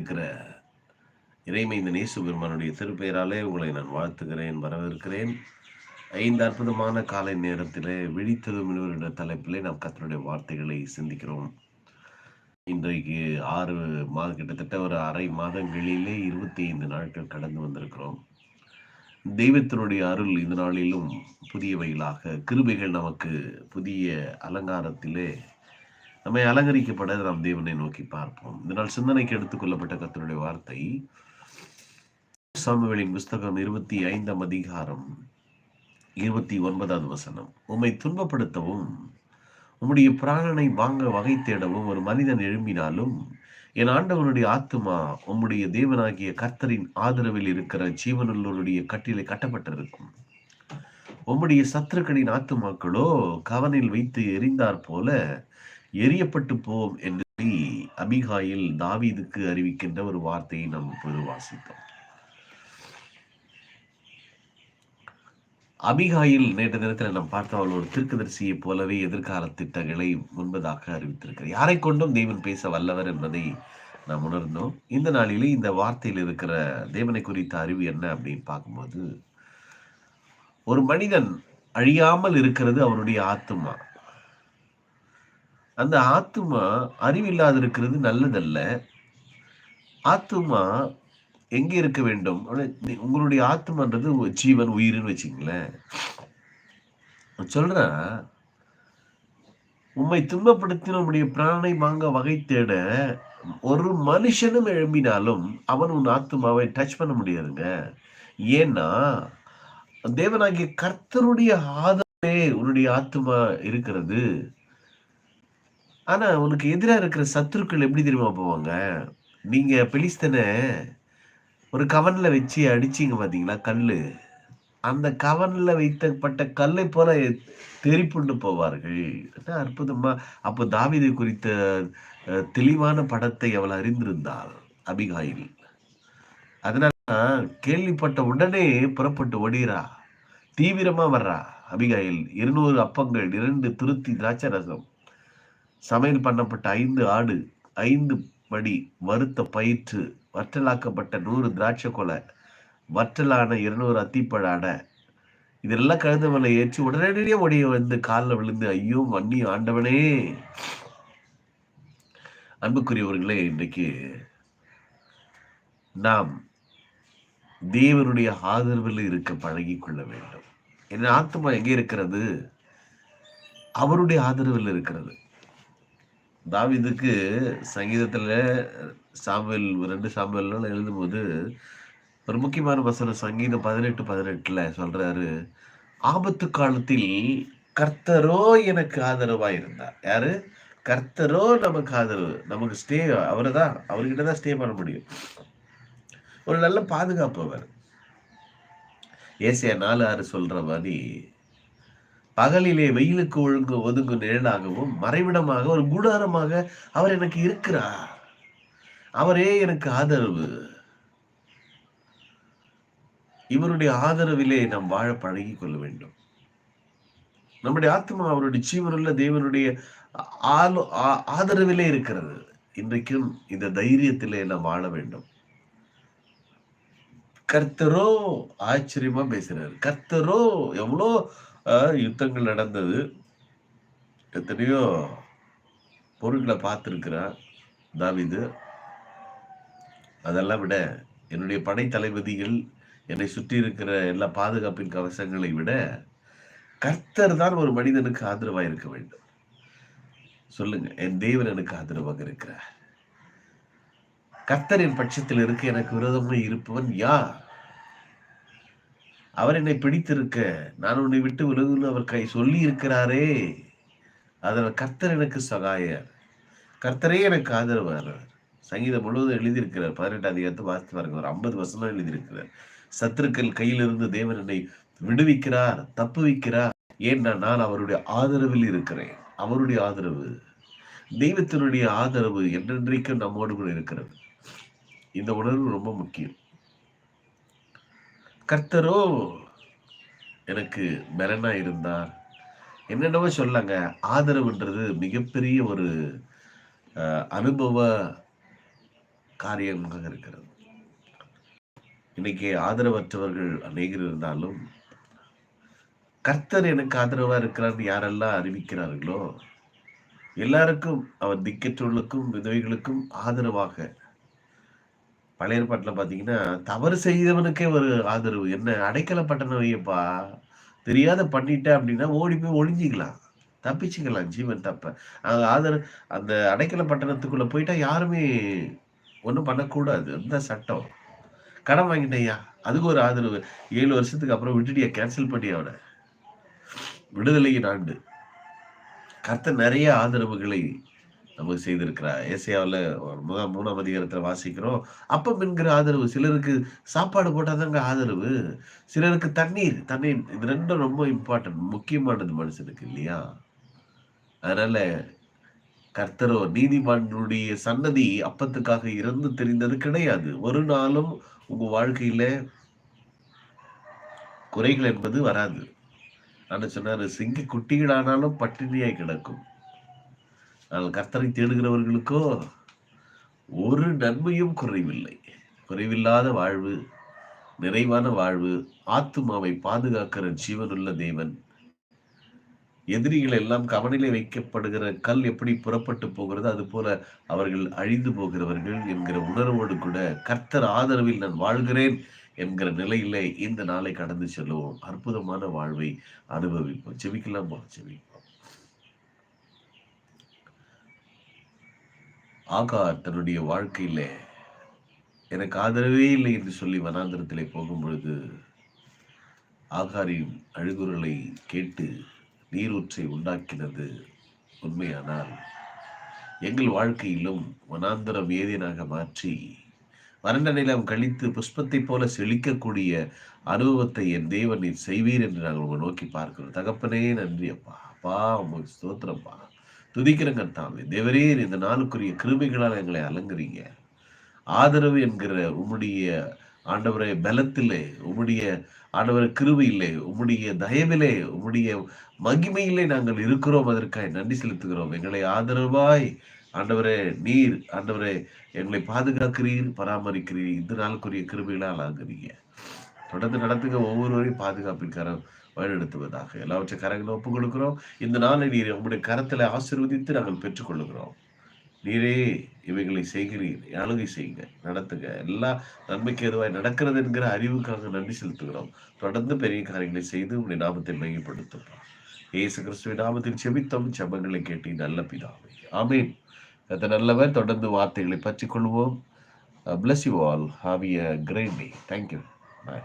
இருக்கிற இறைமை இந்த நேசு பெருமானுடைய திருப்பெயராலே உங்களை நான் வாழ்த்துகிறேன் வரவேற்கிறேன். ஐந்து அற்புதமான காலை நேரத்திலே விழித்ததும் என்ற தலைப்பிலே நாம் கத்தனுடைய வார்த்தைகளை சிந்திக்கிறோம். இன்றைக்கு ஆறு மாதம் கிட்டத்தட்ட ஒரு அரை மாதங்களிலே இருபத்தி ஐந்து நாட்கள் கடந்து வந்திருக்கிறோம். தெய்வத்தினுடைய அருள் இந்த நாளிலும் புதியவைகளாக கிருபைகள் நமக்கு புதிய அலங்காரத்திலே நம்மை அலங்கரிக்கப்பட நாம் தேவனை நோக்கி பார்ப்போம். இதனால் சிந்தனைக்கு எடுத்துக்கொள்ளப்பட்ட கத்தனுடைய வார்த்தை சாமுவேலின் புஸ்தகம் இருபத்தி ஐந்தாம் அதிகாரம் இருபத்தி ஒன்பதாவது வசனம். உம்மை துன்பப்படுத்தவும் உம்முடைய பிராணனை வாங்க வகை தேடவும் ஒரு மனிதன் எழும்பினாலும் என் ஆண்டவனுடைய ஆத்துமா உம்முடைய தேவனாகிய கர்த்தரின் ஆதரவில் இருக்கிற ஜீவனுள்ளோருடைய கட்டிலை கட்டப்பட்டிருக்கும். உம்முடைய சத்துருக்களின் ஆத்துமாக்களோ கவனில் வைத்து எரிந்தார் போல எரியப்பட்டு போம் என்று அபிகாயில் தாவீதுக்கு அறிவிக்கின்ற ஒரு வார்த்தையை நாம் இப்போது வாசித்தோம். அபிகாயில் நேற்று தினத்தில் நாம் பார்த்த அவள் ஒரு திருக்கதரிசியை போலவே எதிர்கால திட்டங்களை முன்பதாக அறிவித்திருக்கிறார். யாரை கொண்டும் தேவன் பேச வல்லவர் என்பதை நாம் உணர்ந்தோம். இந்த நாளிலே இந்த வார்த்தையில் இருக்கிற தேவனை குறித்த அறிவு என்ன அப்படின்னு பார்க்கும்போது ஒரு மனிதன் அழியாமல் இருக்கிறது அவருடைய ஆத்மா அந்த ஆத்துமா அறிவில்லாது இருக்கிறது நல்லதல்ல. ஆத்துமா எங்கே இருக்க வேண்டும்? உங்களுடைய ஆத்மான்றது ஜீவன் உயிர்னு வச்சுங்களேன் சொல்ற உண்மை துன்பப்படுத்தி நம்முடைய பிராணை வாங்க வகை தேட ஒரு மனுஷனும் எழும்பினாலும் அவன் உன் ஆத்மாவை டச் பண்ண முடியாதுங்க. ஏன்னா தேவனாகிய கர்த்தருடைய ஆதரவே உன்னுடைய ஆத்மா இருக்கிறது. ஆனா உனக்கு எதிராக இருக்கிற சத்துருக்கள் எப்படி தெரியுமா போவாங்க? நீங்க பெலிஸ்தனை ஒரு கவன்ல வச்சு அடிச்சிங்க பாத்தீங்களா கல்லு? அந்த கவனில் வைத்தப்பட்ட கல்லை போல தெரிப்புண்டு போவார்கள். அற்புதமா. அப்போ தாவிதை குறித்த தெளிவான படத்தை அவள் அறிந்திருந்தாள் அபிகாயில். அதனால கேள்விப்பட்ட உடனே புறப்பட்டு ஓடுகிறா தீவிரமா வர்றா அபிகாயில். இருநூறு அப்பங்கள் இரண்டு திருத்தி திராட்சை ரசம். சமையல் பண்ணப்பட்ட ஐந்து ஆடு ஐந்து படி வறுத்த பயிற்று வற்றலாக்கப்பட்ட நூறு திராட்சை கொலை வற்றலான இருநூறு அத்திப்பழ அடை இதெல்லாம் கழுத மேல ஏற்றி உடனடியே ஒடிய வந்து காலில் விழுந்து ஐயோ வன்னி ஆண்டவனே! அன்புக்குரியவர்களே இன்றைக்கு நாம் தேவனுடைய ஆதரவில் இருக்க பழகி கொள்ள வேண்டும். என் ஆத்மா எங்கே இருக்கிறது? அவருடைய ஆதரவில் இருக்கிறது. தாவிதுக்கு சங்கீதத்தில் சாம்பல் ரெண்டு சாம்பல் எழுதும்போது ஒரு முக்கியமான வசனம் சங்கீதம் பதினெட்டு பதினெட்டில் சொல்கிறாரு ஆபத்து காலத்தில் கர்த்தரோ எனக்கு ஆதரவாக இருந்தார் யாரு? கர்த்தரோ நமக்கு ஆதரவு நமக்கு ஸ்டே அவரை தான் அவர்கிட்ட தான் ஸ்டே பண்ண முடியும். ஒரு நல்ல பாதுகாப்பு அவர். ஏசியா நாலு ஆறு சொல்கிற மாதிரி பகலிலே வெயிலுக்கு ஒழுங்கு ஒதுங்கும் நிழலாகவும் மறைவிடமாக ஒரு கூடாரமாக அவர் எனக்கு இருக்கிறார். அவரே எனக்கு ஆதரவு. இவருடைய ஆதரவிலே நாம் வாழ பழகி கொள்ள வேண்டும். நம்முடைய ஆத்மா அவருடைய ஜீவனுள்ள தேவனுடைய ஆலோ ஆதரவிலே இருக்கிறது. இன்றைக்கும் இந்த தைரியத்திலே நாம் வாழ வேண்டும். கர்த்தரோ ஆச்சரியமா பேசுறாரு. கர்த்தரோ எவ்வளோ யுத்தங்கள் நடந்தது. எத்தனையோ பொருட்களை பார்த்துருக்கிறான் தாவிது. அதெல்லாம் விட என்னுடைய படை தளபதிகள் என்னை சுற்றி இருக்கிற எல்லா பாதுகாப்பின் கவசங்களை விட கர்த்தர் தான் ஒரு மனிதனுக்கு ஆதரவாக இருக்க வேண்டும். சொல்லுங்க என் தேவன் எனக்கு ஆதரவாக இருக்கிறார். கர்த்தரின் பட்சத்தில் இருக்க எனக்கு விரோதமாக இருப்பவன் யார்? அவர் என்னை பிடித்திருக்க நான் உன்னை விட்டு விலகுன்னு அவர் கை சொல்லி இருக்கிறாரே அதில் கர்த்தர் எனக்கு சகாயர். கர்த்தரே எனக்கு ஆதரவார் சங்கீதம் முழுவதும் எழுதியிருக்கிறார். பதினெட்டாம் அதிகாரத்தை வாசித்து பாருங்க. ஒரு ஐம்பது வருஷம் எழுதியிருக்கிறார். சத்துருக்கள் கையிலிருந்து தேவன் என்னை விடுவிக்கிறார் தப்பு வைக்கிறார். ஏன்னா நான் அவருடைய ஆதரவில் இருக்கிறேன். அவருடைய ஆதரவு தெய்வத்தினுடைய ஆதரவு என்றென்றைக்கும் நம்மோடு கூட இருக்கிறது. இந்த உணர்வு ரொம்ப முக்கியம். கர்த்தரோ எனக்கு பலனா இருந்தார் என்னென்னவோ சொல்லாங்க ஆதரவுன்றது மிகப்பெரிய ஒரு அனுபவ காரியமாக இருக்கிறது. இன்னைக்கு ஆதரவற்றவர்கள் அநேகர் இருந்தாலும் கர்த்தர் எனக்கு ஆதரவா இருக்கிறான்னு யாரெல்லாம் அறிவிக்கிறார்களோ எல்லாருக்கும் அவர் திக்கற்றவர்களுக்கும் விதவைகளுக்கும் ஆதரவாக பழைய ஏற்பாட்டில் பார்த்தீங்கன்னா தவறு செய்தவனுக்கே ஒரு ஆதரவு. என்ன அடைக்கல பட்டணம் வையப்பா தெரியாத பண்ணிட்ட அப்படின்னா ஓடி போய் ஒளிஞ்சிக்கலாம். தப்பிச்சுக்கலாம் ஜீவன் தப்ப. ஆதரவு அந்த அடைக்கல பட்டணத்துக்குள்ள போயிட்டா யாருமே ஒன்றும் பண்ணக்கூடாது. அந்த சட்டம். கடன் வாங்கிட்டேயா அதுக்கு ஒரு ஆதரவு. ஏழு வருஷத்துக்கு அப்புறம் விட்டுட்டியா கேன்சல் பண்ணி அவனை? விடுதலையின் ஆண்டு. கர்த்த நிறைய ஆதரவுகளை நமக்கு செய்திருக்கிறார் ஏசியாவில் முதல் மூணாம் அதிகாரத்தில் வாசிக்கிறோம். அப்பம் என்கிற ஆதரவு சிலருக்கு சாப்பாடு போட்டாதாங்க ஆதரவு சிலருக்கு தண்ணீர் தண்ணீர் இது ரெண்டும் ரொம்ப இம்பார்ட்டன்ட் முக்கியமானது மனுஷனுக்கு இல்லையா? அதனால கர்த்தரோ நீதிமன்றுடைய சன்னதி அப்பத்துக்காக இறந்து தெரிந்தது கிடையாது. ஒரு நாளும் உங்க வாழ்க்கையில குறைகள் என்பது வராது. நான் சொன்னாரு சிங்கி குட்டிகளானாலும் பட்டினியாய் கிடக்கும். ஆனால் கர்த்தரை தேடுகிறவர்களுக்கோ ஒரு நன்மையும் குறைவில்லை. குறைவில்லாத வாழ்வு நிறைவான வாழ்வு ஆத்துமாவை பாதுகாக்கிற ஜீவனுள்ள தேவன். எதிரிகள் எல்லாம் கவனிலே வைக்கப்படுகிற கல் எப்படி புறப்பட்டு போகிறது அது போல அவர்கள் அழிந்து போகிறவர்கள் என்கிற உணர்வோடு கூட கர்த்தர் ஆதரவில் நான் வாழ்கிறேன் என்கிற நிலையிலே இந்த நாளை கடந்து செல்லுவோம். அற்புதமான வாழ்வை அனுபவிப்போம். செவிக்கலாமா செவிப்போம் ஆகார் தன்னுடைய வாழ்க்கையில் எனக்கு ஆதரவே இல்லை என்று சொல்லி வனாந்திரத்திலே போகும் பொழுது ஆகாரின் அழுகுரலை கேட்டு நீரூற்றை உண்டாக்கினது உண்மையானால் எங்கள் வாழ்க்கையிலும் வனாந்தரம் ஏதேனாக மாற்றி வறண்ட நிலம் கழித்து புஷ்பத்தைப் போல செழிக்கக்கூடிய அனுபவத்தை என் தேவன் நீர் செய்வீர் என்று நாங்கள் உங்களை நோக்கி பார்க்கிறோம். தகப்பனே நன்றி அப்பா. அப்பா உங்களுக்கு ஸ்தோத்திரப்பா துதிக்கிறங்க தாமே. தேவரீர் இந்த நாளுக்குரிய கிருமிகளால் எங்களை அலங்குறீங்க ஆதரவு என்கிற உம்முடைய ஆண்டவரை பலத்திலே உம்முடைய ஆண்டவர் கிருவையிலே உம்முடைய தயவிலே உம்முடைய மகிமையிலே நாங்கள் இருக்கிறோம். அதற்காக நன்றி செலுத்துகிறோம். எங்களை ஆதரவாய் ஆண்டவரே நீர் ஆண்டவரே எங்களை பாதுகாக்கிறீர் பராமரிக்கிறீர். இந்த நாளுக்குரிய கிருபைகளால் ஆகுறீங்க தொடர்ந்து நடத்துங்க. ஒவ்வொருவரையும் பாதுகாப்பின் வழிநடத்துவதாக எல்லாவற்றை கரங்களை ஒப்புக் கொடுக்கிறோம் இந்த நாளை நீர் உங்களுடைய கரத்தில் ஆசிர்வதித்து நாங்கள் பெற்றுக்கொள்ளுகிறோம். நீரே இவைகளை செய்கிறீர். அழுகை செய்யுங்க நடத்துங்க. எல்லா நன்மைக்கு எதுவாய் நடக்கிறது என்கிற அறிவுக்காக நன்றி செலுத்துகிறோம். தொடர்ந்து பெரிய காரியங்களை செய்து உங்களுடைய நாமத்தை மையப்படுத்துப்பா ஏசு கிறிஸ்துவின் நாமத்தில் செபித்தோம். செபங்களை கேட்டி நல்ல பிதாவை. ஆமீன். அது நல்லவன் தொடர்ந்து வார்த்தைகளை பற்றி கொள்வோம் plus you all have a great day thank you bye